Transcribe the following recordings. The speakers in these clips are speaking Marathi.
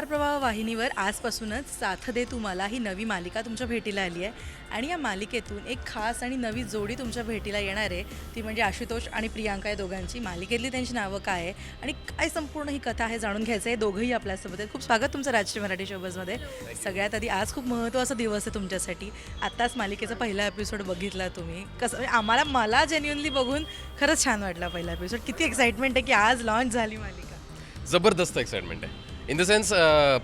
स्टार प्रवाह वाहिनीवर आजपासूनच साथ दे तुम्हाला ही नवी मालिका तुमच्या भेटीला आली आहे. आणि या मालिकेतून एक खास आणि नवी जोडी तुमच्या भेटीला येणार आहे. ती म्हणजे आशुतोष आणि प्रियांका या दोघांची. मालिकेतली त्यांची नावं काय आहे? आणि काय संपूर्ण ही कथा आहे जाणून घ्यायचं आहे. दोघंही आपल्यासोबत आहेत. खूप स्वागत तुमचं राजश्री मराठी शोबजमध्ये. सगळ्यात आधी आज खूप महत्त्वाचा दिवस आहे तुमच्यासाठी. आत्ताच मालिकेचा पहिला एपिसोड बघितला तुम्ही. कसं म्हणजे आम्हाला मला जेन्युनली बघून खरंच छान वाटला पहिला एपिसोड किती एक्साइटमेंट आहे की आज लॉन्च झाली मालिका. जबरदस्त एक्साइटमेंट आहे. इन द सेन्स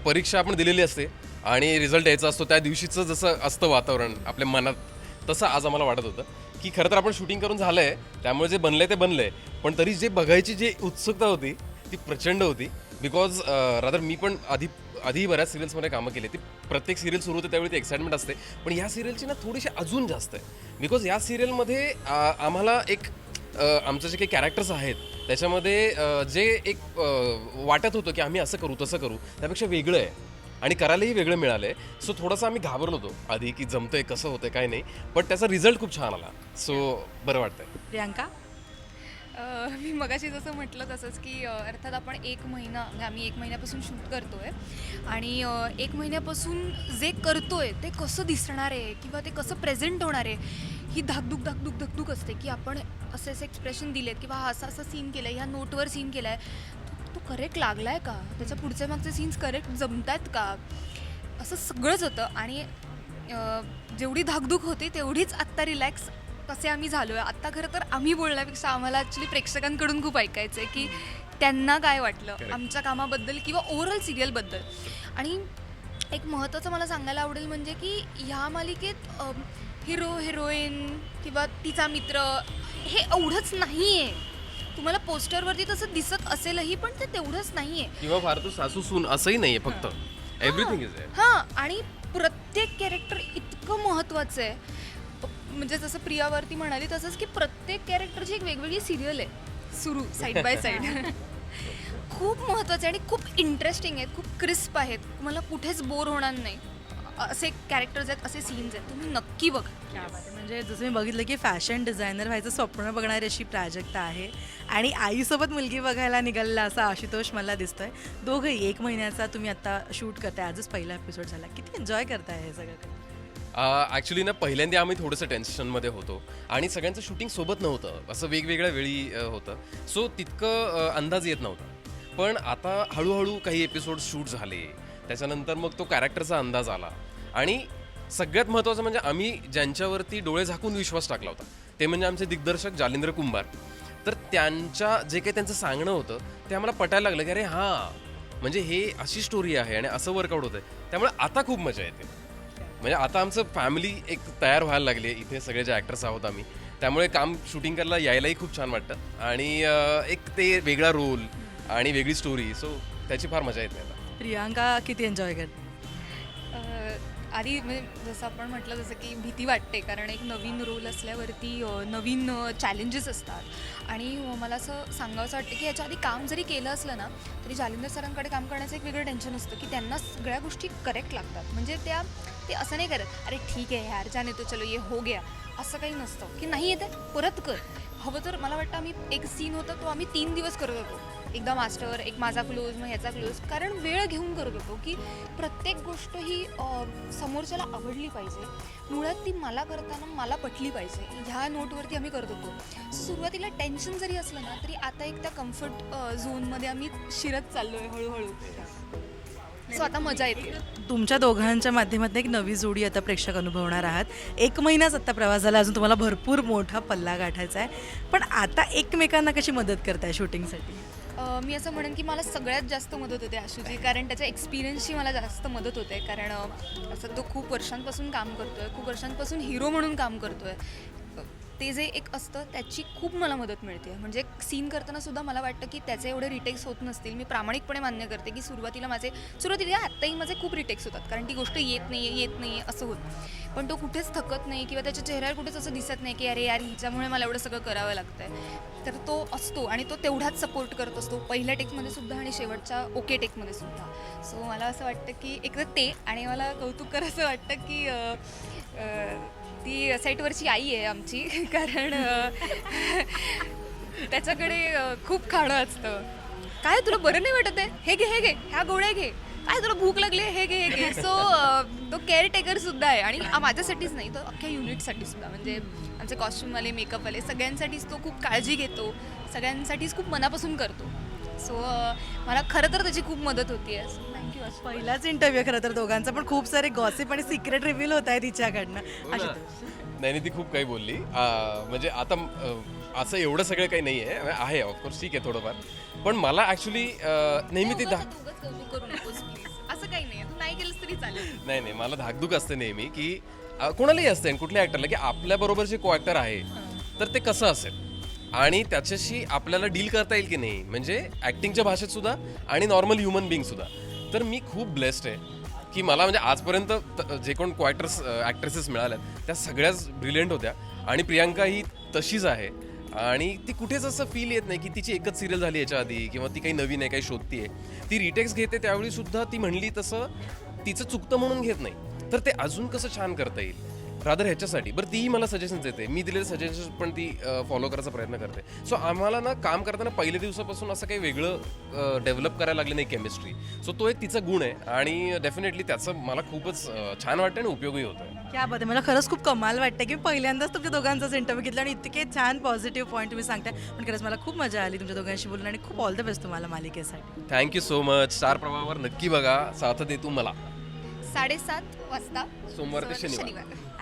परीक्षा आपण दिलेली असते आणि रिझल्ट यायचा असतो त्या दिवशीचं जसं असतं वातावरण आपल्या मनात तसं आज आम्हाला वाटत होतं की खरं तर आपण शूटिंग करून झालं आहे त्यामुळे जे बनलं ते बनलं आहे पण तरी जे बघायची जी उत्सुकता होती ती प्रचंड होती. बिकॉज रादर मी पण आधी आधी बऱ्याच सिरियल्समध्ये कामं केली. ती प्रत्येक सिरियल सुरू होते त्यावेळी ती एक्साइटमेंट असते. पण या सिरियलची ना थोडीशी अजून जास्त आहे. बिकॉज या सिरियलमध्ये आम्हाला एक आमचं जे काही कॅरेक्टर्स आहेत त्याच्यामध्ये जे एक वाटत होतं की आम्ही असं करू तसं करू त्यापेक्षा वेगळं आहे. आणि करायलाही वेगळं मिळालं आहे सो थोडंसं आम्ही घाबरलो होतो आधी की जमतंय कसं होतंय काय नाही. पण त्याचा रिझल्ट खूप छान आला. सो बरं वाटतंय. प्रियांका? अ, मी मगाशी जसं म्हटलं तसंच की अर्थात आपण एक महिना म्हणजे आम्ही एक महिन्यापासून शूट करतोय. आणि अ, एक महिन्यापासून जे करतोय ते कसं दिसणार आहे किंवा ते कसं प्रेझेंट होणार आहे ही धाकधूक धाकधूक धकधूक असते की आपण असे असे एक्सप्रेशन दिलेत किंवा हा असा असा सीन केला आहे ह्या नोटवर सीन केला आहे तो करेक्ट लागला आहे का? त्याच्या पुढचे मागचे सीन्स करेक्ट जमतात का? असं सगळंच होतं आणि जेवढी धाकधूक होती तेवढीच आत्ता रिलॅक्स कसे आम्ही झालो आहे आत्ता खरं तर आम्ही बोलण्यापेक्षा आम्हाला ॲक्च्युली प्रेक्षकांकडून खूप ऐकायचं आहे की त्यांना काय वाटलं. आमच्या कामाबद्दल किंवा ओव्हरऑल सिरियलबद्दल आणि एक महत्त्वाचं मला सांगायला आवडेल म्हणजे की ह्या मालिकेत हिरो हिरोईन किंवा तिचा मित्र हे एवढंच नाही आहे तुम्हाला पोस्टरवरती तसं दिसत असेलही पण ते तेवढंच नाही आहे किंवा फार तो सासू सून असंही नाही आहे फक्त एव्हरीथिंग इज हां. आणि प्रत्येक कॅरेक्टर इतकं महत्त्वाचं आहे. म्हणजे जसं प्रियावरती म्हणाली तसंच की प्रत्येक कॅरेक्टरची एक वेगवेगळी सिरियल आहे. सुरू साईड बाय साईड खूप महत्त्वाचं आहे आणि खूप इंटरेस्टिंग आहेत खूप क्रिस्प आहेत. तुम्हाला कुठेच बोर होणार नाही. असे कॅरेक्टर्स आहेत असे सीन्स आहेत. तुम्ही नक्की बघा. क्या बात आहे. म्हणजे जसं मी बघितलं की फॅशन डिझायनर व्हायचं स्वप्न बघणारी अशी प्राजक्ता आहे. आणि आईसोबत मुलगी बघायला निघालेला असा आशुतोष मला दिसतोय. दोघंही एक महिन्याचा तुम्ही आता शूट करताय. आजच पहिला एपिसोड झाला. किती एन्जॉय करताय हे सगळं ॲक्च्युली ना पहिल्यांदा आम्ही थोडंसं टेन्शनमध्ये होतो. आणि सगळ्यांचं शूटिंग सोबत नव्हतं. असं वेगवेगळ्या वेळी होतं. सो तितकं अंदाज येत नव्हता. पण आता हळूहळू काही एपिसोड शूट झाले. त्याच्यानंतर मग तो कॅरेक्टरचा अंदाज आला. आणि सगळ्यात महत्त्वाचं म्हणजे आम्ही ज्यांच्यावरती डोळे झाकून विश्वास टाकला होता ते म्हणजे आमचे दिग्दर्शक जालिंद्र कुंभार. तर त्यांच्या जे काही त्यांचं सांगणं होतं ते आम्हाला पटायला लागलं की अरे हां म्हणजे हे अशी स्टोरी आहे आणि असं वर्कआउट होतं त्यामुळे आता खूप मजा येते. म्हणजे आता आमचं फॅमिली एक तयार व्हायला लागली आहे. इथे सगळे जे ॲक्टर्स आहोत आम्ही. त्यामुळे काम शूटिंग करायला यायलाही खूप छान वाटतं. आणि एक ते वेगळा रोल आणि वेगळी स्टोरी सो त्याची फार मजा येते आता. प्रियांका किती एन्जॉय करते? आधी म्हणजे जसं आपण म्हटलं जसं की भीती वाटते कारण एक नवीन रोल असल्यावरती नवीन चॅलेंजेस असतात. आणि मला असं सांगावंसं वाटतं की याच्या आधी काम जरी केलं असलं ना तरी जालिंदर सरांकडे काम करण्याचं एक वेगळं टेन्शन असतं की त्यांना सगळ्या गोष्टी करेक्ट लागतात. म्हणजे त्या ते असं नाही करत अरे ठीक आहे यार जाने तो चलो ये हो गया. असं काही नसतं. की नाही येते परत कर. हवं तर मला वाटतं आम्ही एक सीन होता तो आम्ही तीन दिवस करत होतो. एकदा मास्टर एक माझा क्लोज मग ह्याचा क्लोज कारण वेळ घेऊन करत होतो की प्रत्येक गोष्ट ही समोरच्याला आवडली पाहिजे. मुळात ती मला करताना मला पटली पाहिजे. ह्या नोटवरती आम्ही करत होतो. सुरुवातीला टेन्शन जरी असलं ना तरी आता एक त्या कम्फर्ट झोनमध्ये आम्ही शिरत चाललो आहे हळूहळू. सो आता मजा येते. तुमच्या दोघांच्या माध्यमातून एक नवी जोडी आता प्रेक्षक अनुभवणार आहात. एक महिनाच आता प्रवास झाला अजून तुम्हाला भरपूर मोठा पल्ला गाठायचा आहे. पण आता एकमेकांना कशी मदत करताय शूटिंगसाठी? अ, मी असं म्हणेन की मला सगळ्यात जास्त मदत होते आशुची कारण त्याच्या एक्सपिरियन्सची मला जास्त मदत होते. कारण अ, असं तो खूप वर्षांपासून काम करतोय खूप वर्षांपासून हिरो म्हणून काम करतोय. अ, ते जे एक असतं त्याची खूप मला मदत मिळते. म्हणजे सीन करताना सुद्धा मला वाटतं की त्याचे एवढे रिटेक्स होत नसतील. मी प्रामाणिकपणे मान्य करते की सुरुवातीला माझे सुरुवातीला आत्ताही माझे खूप रिटेक्स होतात. कारण ती गोष्ट येत नाही येत नाही असं होत. पण तो कुठेच थकत नाही किंवा त्याच्या चेहऱ्यावर कुठेच असं दिसत नाही की अरे यार हिच्यामुळे मला एवढं सगळं करावं लागतं आहे तर तो असतो आणि तो तेवढाच सपोर्ट करत असतो. पहिल्या टेकमध्ये सुद्धा आणि शेवटच्या ओके टेकमध्ये सुद्धा. सो मला असं वाटतं की एक तर ते आणि मला कौतुक कर असं वाटतं की ती सेटवरची आई आहे आमची. कारण त्याच्याकडे खूप खाणं असतं. काय तुला बरं नाही वाटत आहे? हे घे हे घे. ह्या गोळ्या घे. काय तुला भूक लागली आहे? हे घे हे घे. सो तो केअरटेकर सुद्धा आहे आणि माझ्यासाठीच नाही तो अख्ख्या युनिटसाठी सुद्धा. म्हणजे आमचे कॉस्ट्युमवाले मेकअपवाले सगळ्यांसाठीच तो खूप काळजी घेतो. सगळ्यांसाठीच खूप मनापासून करतो. सो मला खरं तर त्याची खूप मदत होती आहे. सो थँक्यू असं. पहिलाच इंटरव्ह्यू खरं तर दोघांचा पण खूप सारे गॉसिप आणि सिक्रेट रिव्हील होत आहे तिच्याकडनं. आशुतोष नाही ती खूप काही बोलली. म्हणजे आता असं एवढं सगळं काही नाही आहे आहे ऑफकोर्स ठीक आहे थोडंफार. पण मला ॲक्च्युली नेहमी ते धा असं काही नाही तू नाही केलंस तरी चालेल. नाही नाही मला धाकधूक असते नेहमी की कोणालाही असते आणि कुठल्या ॲक्टरला की आपल्याबरोबर जे को ॲक्टर आहे तर ते कसं असेल? आणि त्याच्याशी आपल्याला डील करता येईल की नाही? म्हणजे ॲक्टिंगच्या भाषेत सुद्धा आणि नॉर्मल ह्युमन बिंग सुद्धा. तर मी खूप ब्लेस्ड आहे की मला म्हणजे आजपर्यंत त- जे कोण क्वायटर्स ॲक्ट्रेसेस मिळाल्यात त्या सगळ्याच ब्रिलियंट होत्या. आणि प्रियांका ही तशीच आहे. आणि ती कुठेच असं फील येत नाही की तिची एकच सिरियल झाली याच्या आधी किंवा ती काही नवीन आहे काही शोधतीये. ती रिटेक्स घेते त्यावेळी सुद्धा ती म्हणली तसं तिचं चुकतं म्हणून घेत नाही. तर ते अजून कसं छान करता येईल? रादर ह्याच्यासाठी. बरं तीही मला सजेशन्स देते. मी दिलेले सजेशन्स पण ती फॉलो करायचा प्रयत्न करते. सो आम्हाला ना काम करताना पहिल्या दिवसापासून असं काही वेगळं डेव्हलप करायला लागलं नाही केमिस्ट्री सो तो एक तिचा गुण आहे आणि डेफिनेटली त्याचं मला खूपच छान वाटतं आणि उपयोगी होतं त्याबद्दल मला खरंच खूप कमाल वाटतं की पहिल्यांदाच तुमच्या दोघांचाच इंटरव्ह्यू घेतला आणि इतके छान पॉझिटिव्ह पॉईंट तुम्ही सांगताय. पण खरंच मला खूप मजा आली तुमच्या दोघांशी बोलून आणि खूप ऑल द बेस्ट तुम्हाला मालिकेसाठी. Thank you so much Star प्रवाहावर नक्की बघा. साथ दे तू मला. साडेसात वाजता. सोमवार ते शनिवार.